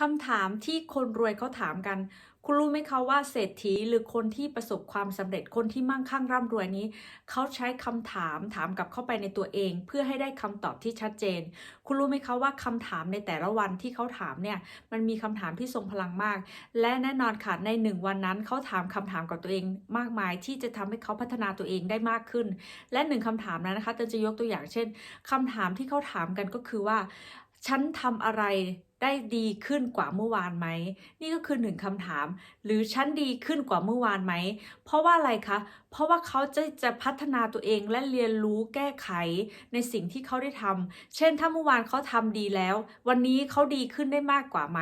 คำถามที่คนรวยเขาถามกัน คุณรู้ไหมคะว่าเศรษฐีหรือคนที่ประสบความสำเร็จคนที่มั่งคั่งร่ำรวยนี้ เขาใช้คำถามถามกลับเข้าไปในตัวเอง เพื่อให้ได้คำตอบที่ชัดเจน คุณรู้ไหมคะว่าคำถามในแต่ละวันที่เขาถามเนี่ย มันมีคำถามที่ทรงพลังมาก และแน่นอนค่ะในหนึ่งวันนั้นเขาถามคำถามกับตัวเองมากมาย ที่จะทำให้เขาพัฒนาตัวเองได้มากขึ้น และหนึ่งคำถามนั้นนะคะเตนจะยกตัวอย่างเช่นคำถามที่เขาถามกันก็คือว่า ฉันทำอะไร ได้ดีขึ้นกว่าเมื่อวานไหม นี่ก็คือหนึ่งคำถาม หรือฉันดีขึ้นกว่าเมื่อวานไหม เพราะว่าอะไรคะ เพราะว่าเขาจะจะพัฒนาตัวเองและเรียนรู้แก้ไขในสิ่งที่เขาได้ทำเช่น ถ้าเมื่อวานเขาทำดีแล้ว วันนี้เขาดีขึ้นได้มากกว่าไหม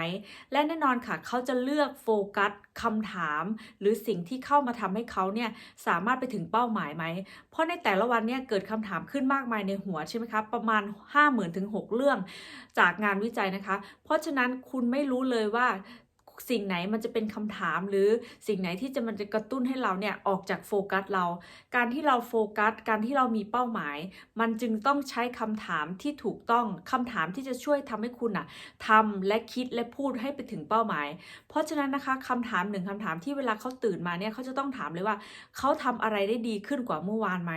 และแน่นอนค่ะ เขาจะเลือกโฟกัสคำถาม หรือสิ่งที่เข้ามาทำให้เขาเนี่ยสามารถไปถึงเป้าหมายไหม เพราะในแต่ละวันเนี่ยเกิดคำถามขึ้นมากมายในหัวใช่ไหมคะ ประมาณ 5 0,000ถึง6เรื่อง จากงานวิจัยนะคะเพราะฉะนั้นคุณไม่รู้เลยว่า สิ่งไหนมันจะเป็นคำถามหรือสิ่งไหนที่จะมันจะกระตุ้นให้เราเนี่ยออกจากโฟกัสเรา การที่เราโฟกัส การที่เรามีเป้าหมาย มันจึงต้องใช้คำถามที่ถูกต้องคำถามที่จะช่วยทำให้คุณอะทำและคิดและพูดให้ไปถึงเป้าหมาย เพราะฉะนั้นนะคะคำถามหนึ่งคำถามที่เวลาเขาตื่นมาเนี่ยเขาจะต้องถามเลยว่าเขาทำอะไรได้ดีขึ้นกว่าเมื่อวานไหม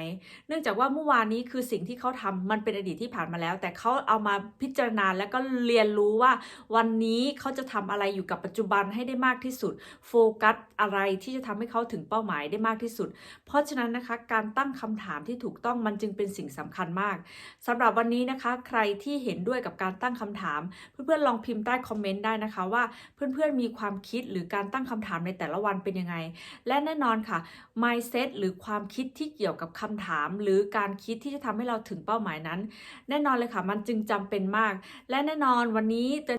เนื่องจากว่าเมื่อวานนี้คือสิ่งที่เขาทำมันเป็นอดีตที่ผ่านมาแล้ว แต่เขาเอามาพิจารณาแล้วก็เรียนรู้ว่าวันนี้เขาจะทำอะไรอยู่กับปัจจุบันให้ได้มากที่สุด โฟกัสอะไรที่จะทำให้เขาถึงเป้าหมายได้มากที่สุด เพราะฉะนั้นนะคะการตั้งคำถามที่ถูกต้องมันจึงเป็นสิ่งสำคัญมากสำหรับวันนี้นะคะ ใครที่เห็นด้วยกับการตั้งคำถาม เพื่อนๆลองพิมพ์ใต้คอมเมนต์ได้นะคะว่าเพื่อนๆมีความคิดหรือการตั้งคำถามในแต่ละวันเป็นยังไง และแน่นอนค่ะ mindset หรือความคิดที่เกี่ยวกับคำถาม หรือการคิดที่จะทำให้เราถึงเป้าหมายนั้น แน่นอนเลยค่ะ มันจึงจำเป็นมาก และแน่นอนวันนี้จะ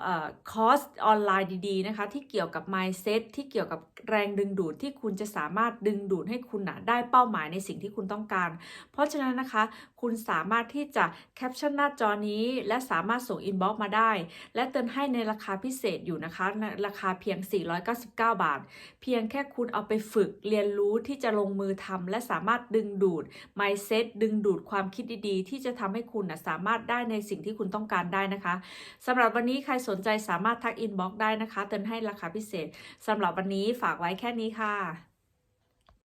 คอร์สออนไลน์ดีๆนะคะที่เกี่ยวกับ mindset ที่เกี่ยวกับแรงดึงดูดที่คุณจะสามารถดึงดูดให้คุณนะได้เป้าหมายในสิ่งที่คุณต้องการ เพราะฉะนั้นนะคะ คุณสามารถที่จะแคปชั่นหน้าจอนี้ และสามารถส่งอินบ็อกซ์มาได้ และเติมให้ในราคาพิเศษอยู่นะคะในราคาเพียง 499 บาท เพียงแค่คุณเอาไปฝึกเรียนรู้ที่จะลงมือทำและสามารถดึงดูด mindset ดึงดูดความคิดดีๆ ที่จะทำให้คุณนะสามารถได้ในสิ่งที่คุณต้องการได้นะคะสำหรับวันนี้ใครสนใจสามารถทักอินบ็อกซ์ได้นะคะเติมให้ราคาพิเศษสำหรับวันนี้ฝากไว้แค่นี้ค่ะ